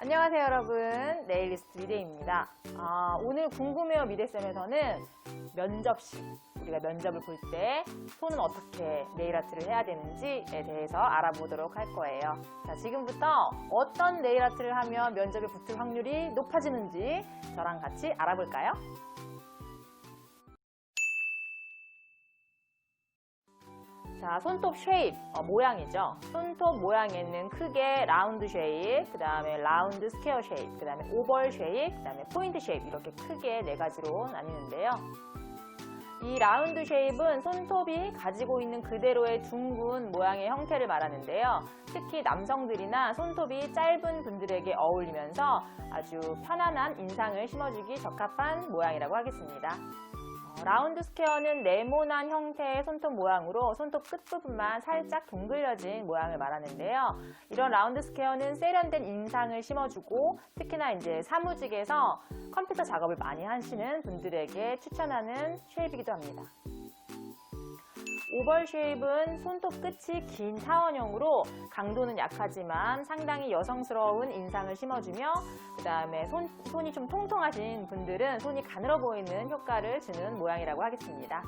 안녕하세요 여러분. 네일리스트 미래입니다. 아, 오늘 궁금해요 미래쌤에서는 면접시 우리가 면접을 볼 때 손은 어떻게 네일 아트를 해야 되는지에 대해서 알아보도록 할 거예요. 자 지금부터 어떤 네일 아트를 하면 면접에 붙을 확률이 높아지는지 저랑 같이 알아볼까요? 자, 손톱 쉐입, 어, 모양이죠. 손톱 모양에는 크게 라운드 쉐입, 그 다음에 라운드 스퀘어 쉐입, 그 다음에 오벌 쉐입, 그 다음에 포인트 쉐입 이렇게 크게 네 가지로 나뉘는데요. 이 라운드 쉐입은 손톱이 가지고 있는 그대로의 둥근 모양의 형태를 말하는데요. 특히 남성들이나 손톱이 짧은 분들에게 어울리면서 아주 편안한 인상을 심어주기 적합한 모양이라고 하겠습니다. 어, 라운드 스퀘어는 네모난 형태의 손톱 모양으로 손톱 끝부분만 살짝 동글려진 모양을 말하는데요. 이런 라운드 스퀘어는 세련된 인상을 심어주고 특히나 이제 사무직에서 컴퓨터 작업을 많이 하시는 분들에게 추천하는 쉐입이기도 합니다. 오벌 쉐입은 손톱 끝이 긴 타원형으로 강도는 약하지만 상당히 여성스러운 인상을 심어주며 그 다음에 손, 손이 좀 통통하신 분들은 손이 가늘어 보이는 효과를 주는 모양이라고 하겠습니다.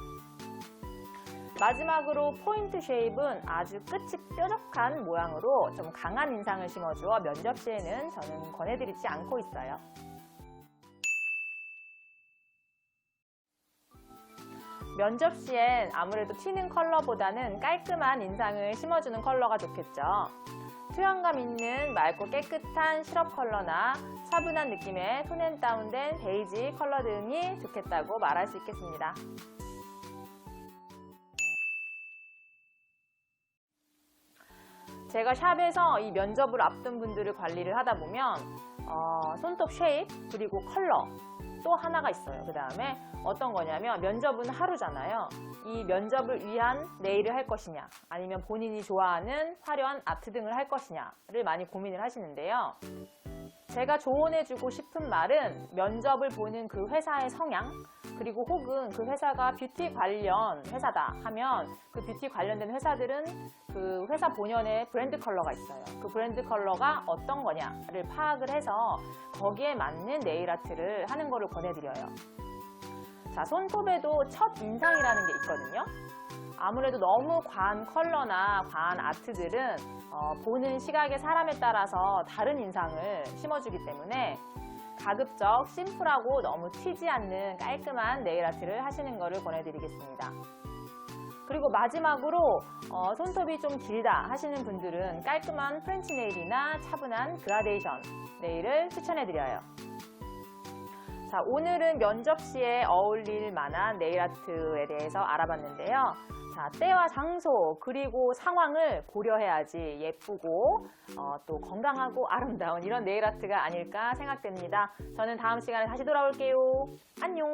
마지막으로 포인트 쉐입은 아주 끝이 뾰족한 모양으로 좀 강한 인상을 심어주어 면접 시에는 저는 권해드리지 않고 있어요. 면접 시엔 아무래도 튀는 컬러보다는 깔끔한 인상을 심어주는 컬러가 좋겠죠. 투영감 있는 맑고 깨끗한 시럽 컬러나 차분한 느낌의 톤앤 다운된 베이지 컬러 등이 좋겠다고 말할 수 있겠습니다. 제가 샵에서 이 면접을 앞둔 분들을 관리를 하다 보면 어, 손톱 쉐입 그리고 컬러 또 하나가 있어요. 그 다음에 어떤 거냐면 면접은 하루잖아요. 이 면접을 위한 네일을 할 것이냐 아니면 본인이 좋아하는 화려한 아트 등을 할 것이냐를 많이 고민을 하시는데요. 제가 조언해주고 싶은 말은 면접을 보는 그 회사의 성향 그리고 혹은 그 회사가 뷰티 관련 회사다 하면 그 뷰티 관련된 회사들은 그 회사 본연의 브랜드 컬러가 있어요. 그 브랜드 컬러가 어떤 거냐를 파악을 해서 거기에 맞는 네일 아트를 하는 거를 권해드려요. 자, 손톱에도 첫 인상이라는 게 있거든요. 아무래도 너무 과한 컬러나 과한 아트들은 어, 보는 시각의 사람에 따라서 다른 인상을 심어주기 때문에 가급적 심플하고 너무 튀지 않는 깔끔한 네일 아트를 하시는 것을 권해드리겠습니다. 그리고 마지막으로 어, 손톱이 좀 길다 하시는 분들은 깔끔한 프렌치 네일이나 차분한 그라데이션 네일을 추천해드려요. 자, 오늘은 면접 시에 어울릴 만한 네일 아트에 대해서 알아봤는데요. 자, 때와 장소 그리고 상황을 고려해야지 예쁘고 어, 또 건강하고 아름다운 이런 네일 아트가 아닐까 생각됩니다. 저는 다음 시간에 다시 돌아올게요. 안녕.